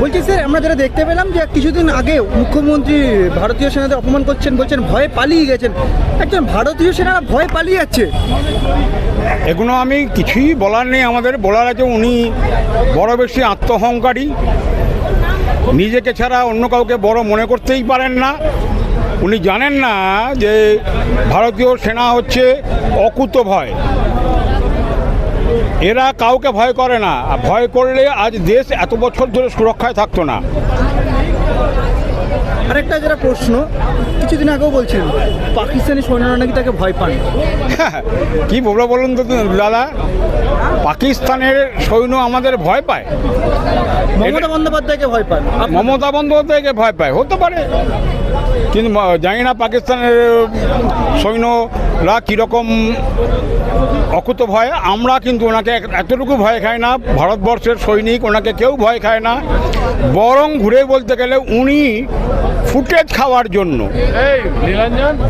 বলছি স্যার, আমরা যেটা দেখতে পেলাম যে কিছুদিন আগে মুখ্যমন্ত্রী ভারতীয় সেনাদের অপমান করছেন, বলছেন ভয়ে পালিয়ে গেছেন। একজন ভারতীয় সেনারা ভয়ে পালিয়ে যাচ্ছে। এগুলো আমি কিছুই বলার নেই, আমাদের বলার আছে উনি বড় বেশি আত্মহংকারী। নিজেকে ছাড়া অন্য কাউকে বড় মনে করতেই পারেন না। উনি জানেন না যে ভারতীয় সেনা হচ্ছে অকুত ভয় এরা কাউকে ভয় করে না। ভয় করলে আজ দেশ এত বছর ধরে সুরক্ষায় থাকতো না। আরেকটা যেটা প্রশ্ন কিছুদিন আগেও বলছিলেন পাকিস্তানি সৈন্যরা নাকি তাকে ভয় পান? কি বলব বলুন তো দাদা পাকিস্তানের সৈন্য আমাদের ভয় পায়। মমতা বন্দ্যোপাধ্যায়কে ভয় আপ- মমতা বন্দ্যোপাধ্যায়কে ভয় পায় হতে পারে। কিন্তু জানি না পাকিস্তানের সৈন্যরা কীরকম অকুত ভয়। আমরা কিন্তু ওনাকে এতটুকু ভয় খাই না ভারতবর্ষের সৈনিক ওনাকে কেউ ভয় খায় না। বরং ঘুরে বলতে গেলে উনি ফুটেজ খাওয়ার জন্য।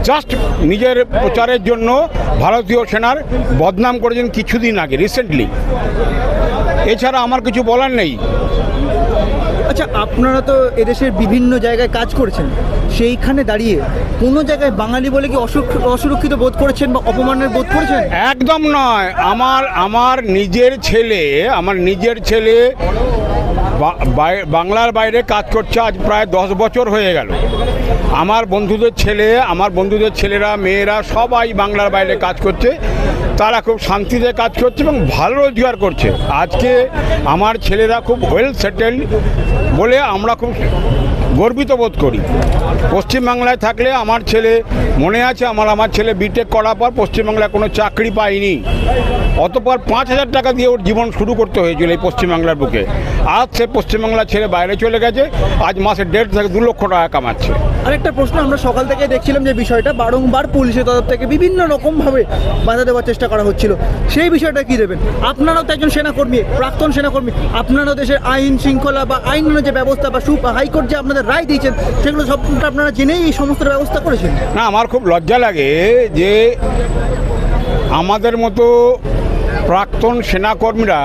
জাস্ট নিজের প্রচারের জন্য ভারতীয় সেনার বদনাম করেছেন কিছুদিন আগে রিসেন্টলি এছাড়া আমার কিছু বলার নেই। আচ্ছা আপনারা তো এদেশের বিভিন্ন জায়গায় কাজ করেছেন। সেইখানে দাঁড়িয়ে কোনো জায়গায় বাঙালি বলে কি অসুর- অসুরক্ষিত বোধ করেছেন বা অপমানের বোধ করেছেন? একদম নয়। আমার আমার নিজের ছেলে আমার নিজের ছেলে বাংলার বাইরে কাজ করছে আজ প্রায় দশ বছর হয়ে গেল। আমার বন্ধুদের ছেলে, আমার বন্ধুদের ছেলেরা, মেয়েরা সবাই বাংলার বাইরে কাজ করছে। তারা খুব শান্তিতে কাজ করছে এবং ভালো রোজগার করছে। আজকে আমার ছেলেরা খুব ওয়েল সেটেল বলে আমরা খুব গর্বিত বোধ করি। পশ্চিমবাংলায় থাকলে আমার ছেলে, মনে আছে আমার আমার ছেলে বিটেক করার পর পশ্চিমবাংলায় কোনো চাকরি পায়নি। অতপর পাঁচ হাজার টাকা দিয়ে ওর জীবন শুরু করতে হয়েছিল এই পশ্চিমবাংলার বুকে। আজ সে পশ্চিমবাংলার ছেলে বাইরে চলে গেছে, আজ মাসে দেড় থেকে দু লক্ষ টাকা কামাচ্ছে। আরেকটা প্রশ্ন, আমরা সকাল থেকে দেখছিলাম যে বিষয়টা, বারংবার পুলিশের তরফ থেকে বিভিন্ন রকমভাবে বাধা দেওয়ার চেষ্টা করা হচ্ছিল। সেই বিষয়টা কি দেবেন? আপনারাও তো একজন সেনাকর্মী, প্রাক্তন সেনাকর্মী। আপনারাও দেশের আইন শৃঙ্খলা বা আইন যে ব্যবস্থা বা সু হাইকোর্ট যে আপনাদের রায় দিয়েছেন, সেগুলো সবটা আপনারা জেনেই এই সমস্ত ব্যবস্থা করেছেন? না, আমার খুব লজ্জা লাগে যে আমাদের মতো প্রাক্তন সেনাকর্মীরা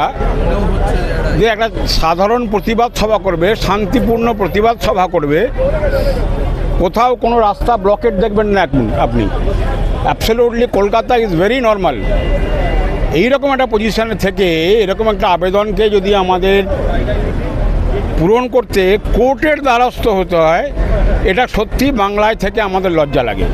যে একটা সাধারণ প্রতিবাদ সভা করবে, শান্তিপূর্ণ প্রতিবাদ সভা করবে, কোথাও কোনো রাস্তা ব্লকেট দেখবেন না এখন আপনি। Absolutely Kolkata is very normal এইরকম একটা পজিশনে থেকে এরকম একটা আবেদনকে যদি আমাদের পূরণ করতে কোর্টের দ্বারস্থ হতে হয়, এটা সত্যি বাংলায় থেকে আমাদের লজ্জা লাগে।